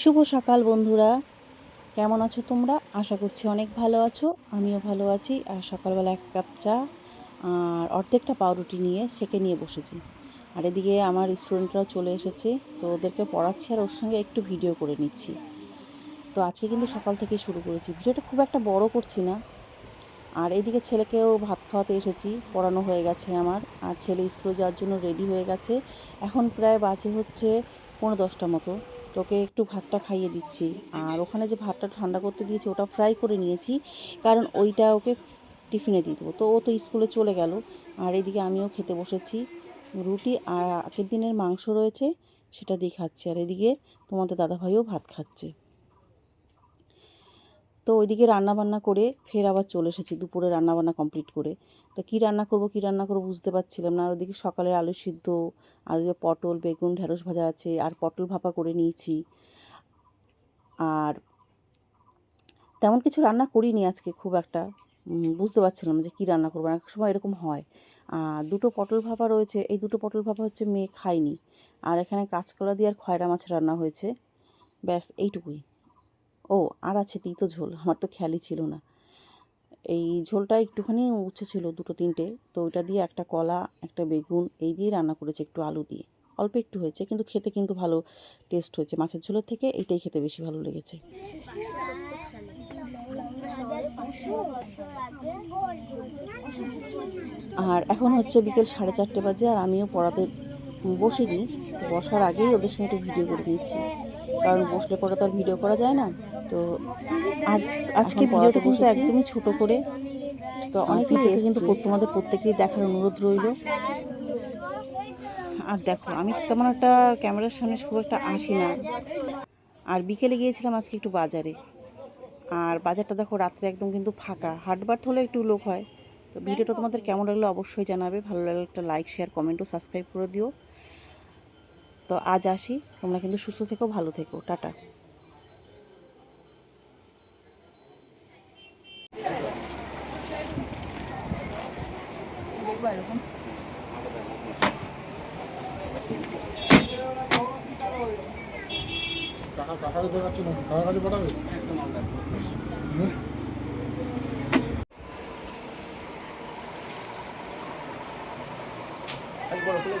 শুভ সকাল বন্ধুরা। কেমন আছো তোমরা? আশা করছি অনেক ভালো আছো। আমিও ভালো আছি। আর সকালবেলা এক কাপ চা আর অর্ধেকটা পাউরুটি নিয়ে সেকে নিয়ে বসেছি। আর এদিকে আমার স্টুডেন্টরাও চলে এসেছে, তো ওদেরকে পড়াচ্ছি আর ওর সঙ্গে একটু ভিডিও করে নিচ্ছি। তো আজকে কিন্তু সকাল থেকেই শুরু করেছি। ভিডিওটা খুব একটা বড় করছি না। আর এদিকে ছেলেকেও ভাত খাওয়াতে এসেছি, পড়ানো হয়ে গেছে আমার। আর ছেলে স্কুলে যাওয়ার জন্য রেডি হয়ে গেছে। এখন প্রায় বাজে হচ্ছে পনেরো দশটা মতো। তোকে একটু ভাতটা খাইয়ে দিচ্ছি। আর ওখানে যে ভাতটা ঠান্ডা করতে দিয়েছি, ওটা ফ্রাই করে নিয়েছি। কারণ ওইটা ওকে টিফিনে দিয়ে দেবো। তো ও তো স্কুলে চলে গেল। আর এদিকে আমিও খেতে বসেছি রুটি। আর আগের দিনের মাংস রয়েছে, সেটা দিয়ে খাচ্ছি। আর এদিকে তোমাদের দাদাভাইও ভাত খাচ্ছে। তো ওইদিকে রান্নাবান্না করে ফের আবার চলে এসেছি দুপুরে রান্নাবান্না কমপ্লিট করে। তো কী রান্না করব, কী রান্না করব বুঝতে পারছিলাম না। আর ওদিকে সকালের আলু সিদ্ধ, আর যে পটল, বেগুন, ঢেঁড়স ভাজা আছে, আর পটল ভাপা করে নিয়েছি। আর তেমন কিছু রান্না করিনি আজকে খুব একটা। বুঝতে পারছিলাম যে কী রান্না করব এক সময় এরকম হয়। আর দুটো পটল ভাপা রয়েছে, এই দুটো পটল ভাপা হচ্ছে মেয়ে খায়নি। আর এখানে কাঁচকলা দিয়ে আর খয়রা মাছ রান্না হয়েছে। ব্যাস, এইটুকুই। ও, আর আছে তিতো ঝোল, আমার তো খেয়ালই ছিল না। এই ঝোলটা একটুখানি উচ্ছে ছিল দুটো তিনটে, তো ওইটা দিয়ে একটা কলা, একটা বেগুন, এই দিয়ে রান্না করেছে একটু আলু দিয়ে। অল্প একটু হয়েছে, কিন্তু খেতে কিন্তু ভালো টেস্ট হয়েছে। মাছের ঝোলের থেকে এইটাই খেতে বেশি ভালো লেগেছে। আর এখন হচ্ছে বিকেল সাড়ে চারটে বাজে, আর আমিও পড়াতে বসিনি বসার আগেই ওদের সঙ্গে একটু ভিডিও করে নিচ্ছি কারণ বসলে পরে তো আর ভিডিও করা যায় না। তো আর আজকে ভিডিওটা কিন্তু একদমই ছোট করে। তো অনেকেই কিন্তু তোমাদের প্রত্যেকেই দেখার অনুরোধ রইল। আর দেখো আমি তেমন একটা ক্যামেরার সামনে খুব একটা আসি না। আর বিকেলে গিয়েছিলাম আজকে একটু বাজারে। আর বাজারটা দেখো রাত্রে একদম কিন্তু ফাঁকা। হাটবাট হলে একটু লোক হয়। তো ভিডিওটা তোমাদের কেমন লাগল অবশ্যই জানাবে। ভালো লাগলে একটা লাইক শেয়ার কমেন্ট ও সাবস্ক্রাইব করে দিও। তো আজ আসি। তোমরা কিন্তু সুস্থ থেকো, ভালো থেকো। টাটা। দিতে পারছ না কাছে পাঠাবে হুম? একবার খুলে